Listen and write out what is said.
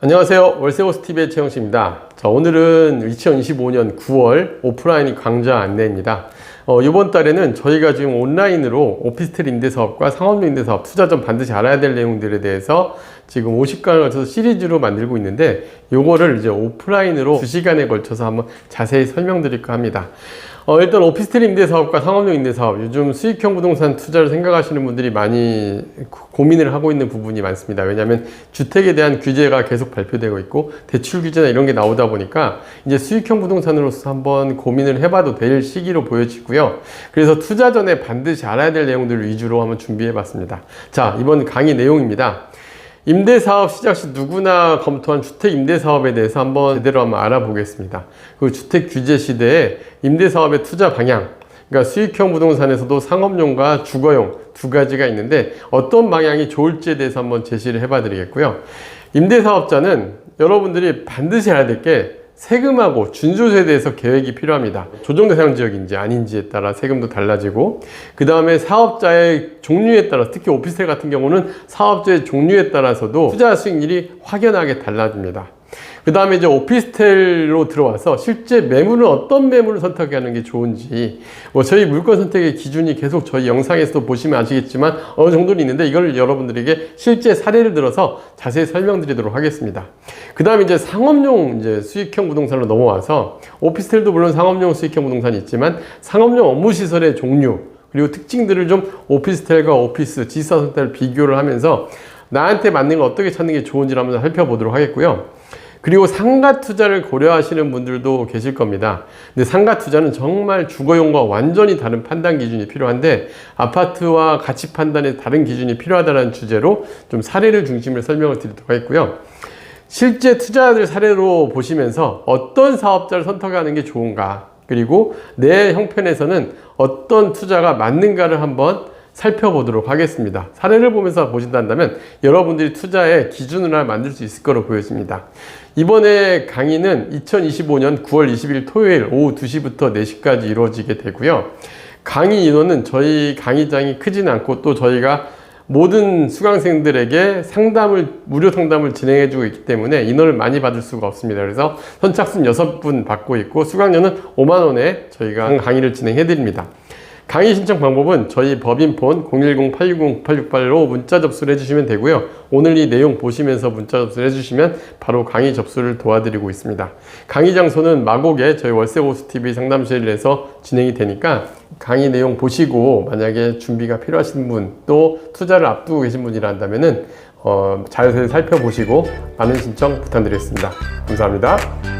안녕하세요. 월세호스TV의 최영식입니다. 자, 오늘은 2025년 9월 오프라인 강좌 안내입니다. 어, 이번 달에는 저희가 지금 온라인으로 오피스텔 임대사업과 상업용 임대사업 투자 전 반드시 알아야 될 내용들에 대해서 지금 50강을 걸쳐서 시리즈로 만들고 있는데 요거를 이제 오프라인으로 2시간에 걸쳐서 한번 자세히 설명드릴까 합니다. 어, 일단 오피스텔 임대사업과 상업용 임대사업 요즘 수익형 부동산 투자를 생각하시는 분들이 많이 고- 고민을 하고 있는 부분이 많습니다. 왜냐하면 주택에 대한 규제가 계속 발표되고 있고 대출 규제나 이런 게 나오다 보니까 이제 수익형 부동산으로서 한번 고민을 해봐도 될 시기로 보여지고요. 그래서 투자 전에 반드시 알아야 될 내용들을 위주로 한번 준비해 봤습니다. 자 이번 강의 내용입니다. 임대사업 시작 시 누구나 검토한 주택 임대사업에 대해서 한번 제대로 한번 알아보겠습니다. 그 주택 규제 시대에 임대사업의 투자 방향, 그러니까 수익형 부동산에서도 상업용과 주거용 두 가지가 있는데 어떤 방향이 좋을지에 대해서 한번 제시를 해봐 드리겠고요. 임대사업자는 여러분들이 반드시 알아야 될 게 세금하고 준조세에 대해서 계획이 필요합니다. 조정 대상 지역인지 아닌지에 따라 세금도 달라지고 그 다음에 사업자의 종류에 따라 특히 오피스텔 같은 경우는 사업자의 종류에 따라서도 투자 수익률이 확연하게 달라집니다. 그 다음에 이제 오피스텔로 들어와서 실제 매물은 어떤 매물을 선택하는 게 좋은지 뭐 저희 물건 선택의 기준이 계속 저희 영상에서도 보시면 아시겠지만 어느 정도는 있는데 이걸 여러분들에게 실제 사례를 들어서 자세히 설명드리도록 하겠습니다. 그 다음에 이제 상업용 이제 수익형 부동산으로 넘어와서 오피스텔도 물론 상업용 수익형 부동산이 있지만 상업용 업무 시설의 종류 그리고 특징들을 좀 오피스텔과 오피스 지사 선택을 비교를 하면서 나한테 맞는 걸 어떻게 찾는 게 좋은지를 한번 살펴보도록 하겠고요. 그리고 상가 투자를 고려하시는 분들도 계실 겁니다. 근데 상가 투자는 정말 주거용과 완전히 다른 판단 기준이 필요한데 아파트와 가치 판단에 다른 기준이 필요하다는 주제로 좀 사례를 중심으로 설명을 드리도록 하겠고요. 실제 투자들 사례로 보시면서 어떤 사업자를 선택하는 게 좋은가 그리고 내 형편에서는 어떤 투자가 맞는가를 한번 살펴보도록 하겠습니다. 사례를 보면서 보신다면 여러분들이 투자의 기준을 만들 수 있을 거로 보여집니다. 이번에 강의는 2025년 9월 20일 토요일 오후 2시부터 4시까지 이루어지게 되고요. 강의 인원은 저희 강의장이 크진 않고 또 저희가 모든 수강생들에게 상담을 무료 상담을 진행해 주고 있기 때문에 인원을 많이 받을 수가 없습니다. 그래서 선착순 6분 받고 있고 수강료는 5만 원에 저희가 강의를 진행해 드립니다. 강의 신청 방법은 저희 법인폰 010-860-9868로 문자 접수를 해주시면 되고요. 오늘 이 내용 보시면서 문자 접수를 해주시면 바로 강의 접수를 도와드리고 있습니다. 강의 장소는 마곡에 저희 월세호스TV 상담실에서 진행이 되니까 강의 내용 보시고 만약에 준비가 필요하신 분 또 투자를 앞두고 계신 분이라 한다면 은 어, 잘 살펴보시고 많은 신청 부탁드리겠습니다. 감사합니다.